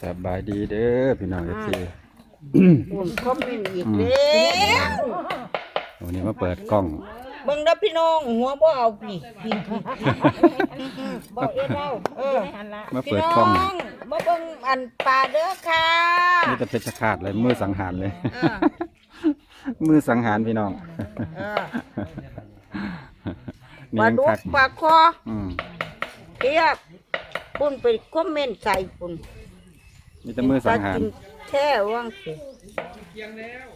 สบายดีเด้อพี่น้องเอฟซีบุญคอมเมนต์อีกแล้ววันนี้มาเปิดกล้อง เบิ่งเด้อพี่น้องหัวบ่เอาพี่พี่พี่บ่เอ็ดเอาเออมาพี่เปิดน้กล้อองงมาเบิ่งอันปลาเด้อค่ะนี่จะเพชรขาดเลยมือสังหารเลย เออมือสังหารพี่น้องเออนี่ปลายังดุคักกปลาคออืมเทียบปุ่นไปคอมเมนต์ใส่ปุ่น มีแต่มือสังหารกินแท้ว่างสิเที่ยงแล้ว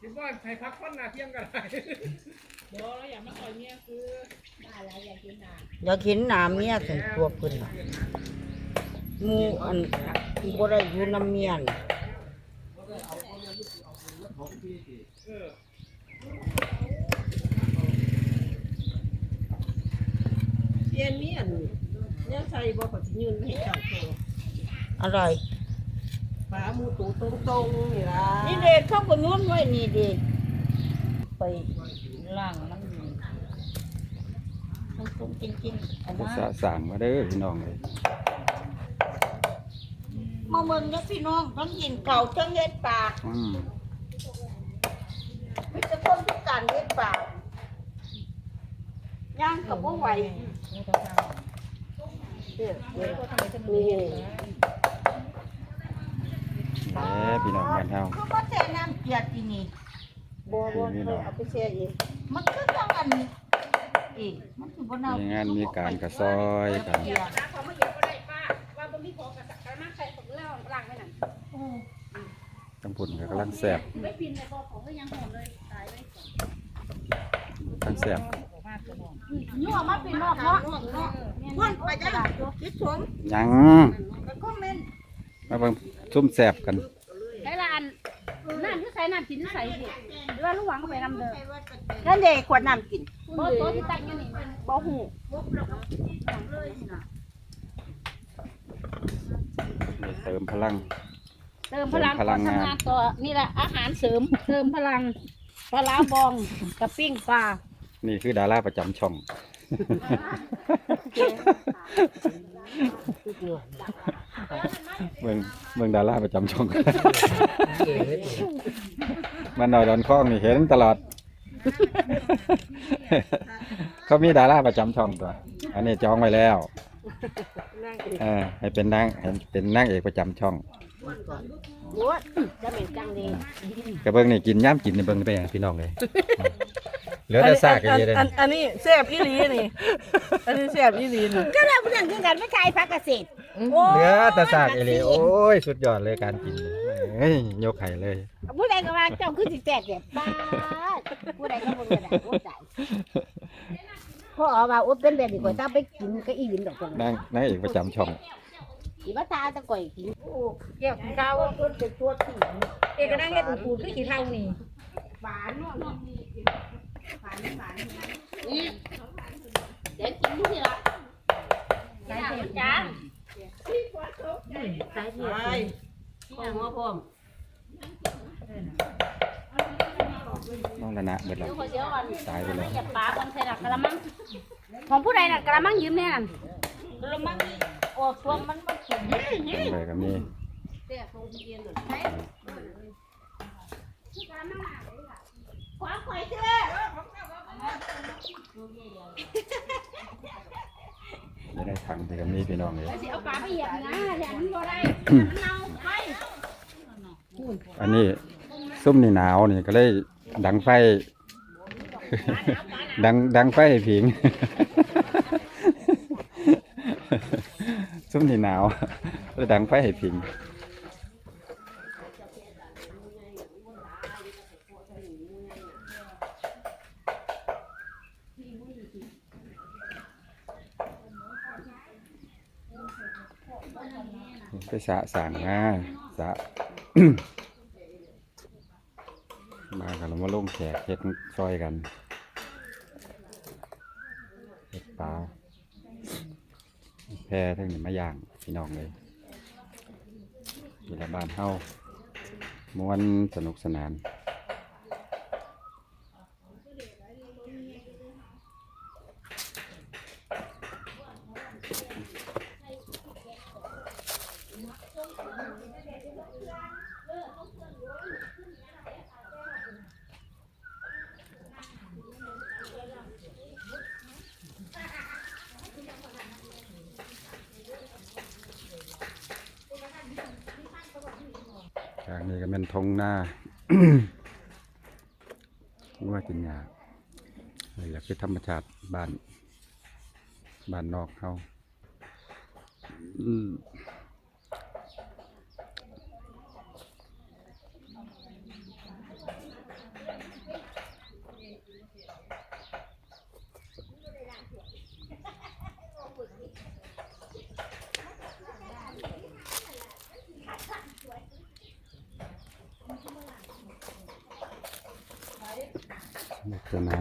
คิดว่าใครพักผ่อนหนาเที่ยงกันได้อยากเห็นหน้าเมียใส่ตัวเพิ่นน่ะหมูอันบ่ได้อยู่น้ำเมียนเย็นนี่อันเนี่ยใส่บ่ขอสิยืนให้เจ้าโตอะไร ปลาหมูตูตรงๆนี่ล่ะนี่เด็กเขาก็โยนไว้นี่เด็กไปล่างมันนี่มันคงจริงๆเอาจะมาสะสางมาเด้อพี่น้องเลยมาเมืองนะพี่น้องทั้งยินเก่าทั้งเฮ็ดปากอืมมิจะคนพิการเฮ็ดปากย่างกับบ่ไหวนี่ แหมพี่น้องบ้านเฮาคือมาแต่น้ำเกลียดที่นี่บ่บ่เคยเอาไปแช่เองมันคือจังอันนี้อีกมันคือบ่เน่ามีงานมีการกระซอยกันเกลียดเขาไม่เหยียบก็ได้ป้าว่าบ่มีของกระสักกระมังใส่ของเล่าล้างไว้นั่นทั้งพุ่นก็กำลังแซ่บไม่ปินในบ่อของก็ยังหอมเลยตายเลยทั้งแซ่บยั่วมาปินนอกเนาะพ่นไปจังคิดชมยังก็คอมเมนต์ มาเบิ่งซุ่มแซ่บกันไอ้ละอันน้ำที่ใส่น้ำกินที่ใส่สิหรือว่าลูกหวังก็ไปนำเด้อนั่นเด็กขวดน้ำกินบ่โตที่ตั้งอยู่นี่เป็นบ่หูนี่เติมพลัง เติมพลังเติมพลังงาน ทำงานต่อนี่แหละอาหารเสริม เติมพลังปลาร้าบองกับปิ้งปลานี่คือดาราประจำช่อง เมืองเมืองดาราประจำช่อง มันหน่อยดอนข้องนี่เห็นตลอด เขามีดาราประจำช่องตัว อันนี้จองไว้แล้วเออให้เป็นนางให้เป็นนางเอกประจำช่องบวชจะเหม็นจังดีกระเบื้องนี่กินย่ำกินในเบิ้งไปอะพี่น้องเลย เหลือแต่ซากกันเยอะเลยอันอันนี้แซ่บอีหลีนี่ อันนี้แซ่บอีหลีนี่ก็เราเพื่อนคือกันไม่ขายพักเกษตรเหลือแต่ซากเอเลยโอ้ยสุดยอดเลยการกินเลยเฮ้ยยกไข่เลยผู้ใดก็ว่าเจ้าคือสิแตกแบบบ้าผู้ใดก็บ่รู้ได้โอ้ใจพ่อเอาว่าโอ้เป็นแบบนี้ก่อยตามไปกินก็อีหลินดอกจังนางนางเอกประจำช่องอีมาตาตะก่อยกินเกี่ยวกับข้าวเพิ่นเป็นตัวที่เอกนั่งเฮ็ดปูคือขี้เท่านี่หวานเนาะนี่ เดี๋ยวกินดูสิล่ะใส่เห็ดจานใส่เห็ดไปพ่อหัวพร้อมน้องละนะเบิดแล้วดูคนเดียวก่อนตายไปแล้วอย่าปาคนใส่กระมัง ของผู้ใดน่ะกระมังยืมแน่นั่นแล้วมันออกตัวมันมันสุกเลยก็มีขวาข่อยเด้อ จะได้ถังที่ก็มีพี่น้องเลยสิเอาปลาไปเหยียบนะอย่ามันบ่ได้มันเน่าไปอันนี้ซุ่มนี่หนาวนี่ก็เลยดังไฟ ดังดังไฟให้ผิง ซุ่มนี่หนาวเลยดังไฟให้ผิง ไปสะสางมาสะมากันแล้วมาลงแขกเฮ็ดซอยกันเฮ็ดปลาแพรทั้งนี้มาย่างพี่น้องเลยอยู่ในบ้านเฮาม่วนสนุกสนาน แมั นทงหน้าว่าจินยานี่แหละคือธรรมชาติบ้าน บ้านนอกเขา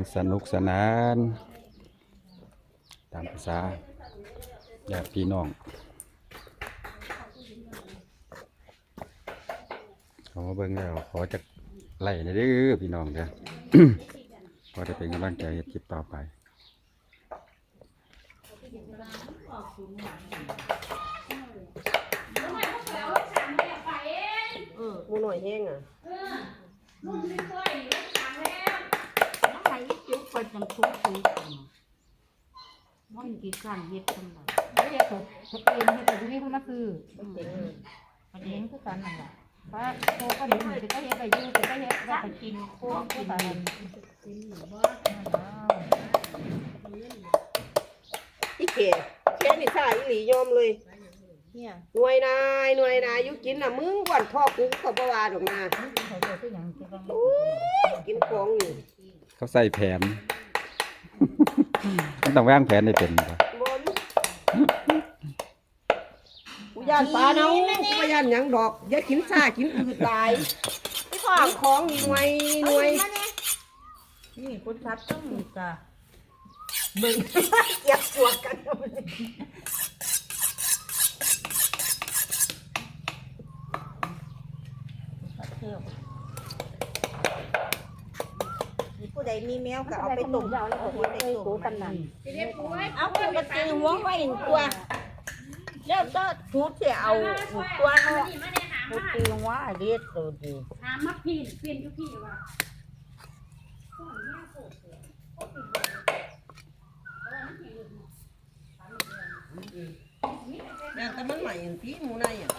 อืมสนุกสนานสนุกสนาน ตามภาษาญาติพี่น้องขามาเบิ่งแล้วขอจะไล่หนะเด้อพี่น้องเด้อขอจะเป็นกำลังใจคลิปต่อไปมูหน่อยแห้งอะ จุกไปจังทุกทุกมันกี่การเย็บทำไมไม่ได้ถูกถูกเองให้ถูกนี่เขามาซื้อเจ๋งประเด็นคือกันนั่นแหละเพราะโคก็เดี๋ยวหนูจะก็เฮ็ดไปยู่จะก็เฮ็ดว่าไปกินโคกินกันอีเก๋แค่นี่ท่าอีหลียอมเลยหน่วยนายหน่วยนายยุกินน่ะมึงก่อนท่อกูก็บ่ว่าดอกนาเขาจะคืออย่างที่ต้องกินของนี่ เขาใส่แผน มันต้องวางแผนให้เป็นบ่บนกูย่านปลาเนากูบ่ย่านหยังดอกอย่ากินซ่ากินอืดตายไอ้ของของนี่หน่วยหน่วยนี่คนทัดต้องมีกาเบิ่งเก็บปวดกันเที่ยว ผู้ใด มีแมวก็เอาไปต้มเอาแล้วเอาก็ไปเฮ็ดไปต้มตู้ตำนานเอาคนกระตือหัวไว้ตัวแล้วก็ทุบจะเอาตัวเนาะกระตือหัวเรียดตัวดีหามาพี่เปลี่ยนอยู่พี่ว่าแต่แต่มันใหม่อย่างที่หมูในอะ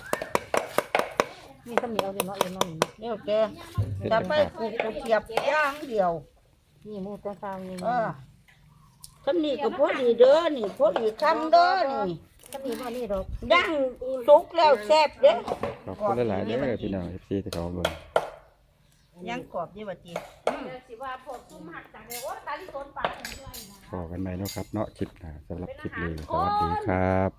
มีตำเหนียวสิเนาะอยู่น้องเดี๋ยวแกจะไปกูกูเทียบย่างเดียว นี่หมูตะซางนี่เออคำนี้ก็พอดีเด้อนี่พอดีคำเด้อนี่ตำนี้ว่านี่ดอกย่างสุกแล้วแซ่บเด้อขอบคุณหลายๆเด้อพี่น้อง FC ที่เขามาเบิ่งยังกรอบยี่บะจีสิว่าพวกซุ่มหักจากโอ้ตาลิโซนปากขอกันใหม่เนาะครับ เนาะคลิปหน้าสำหรับคลิปนี้สวัสดีครับ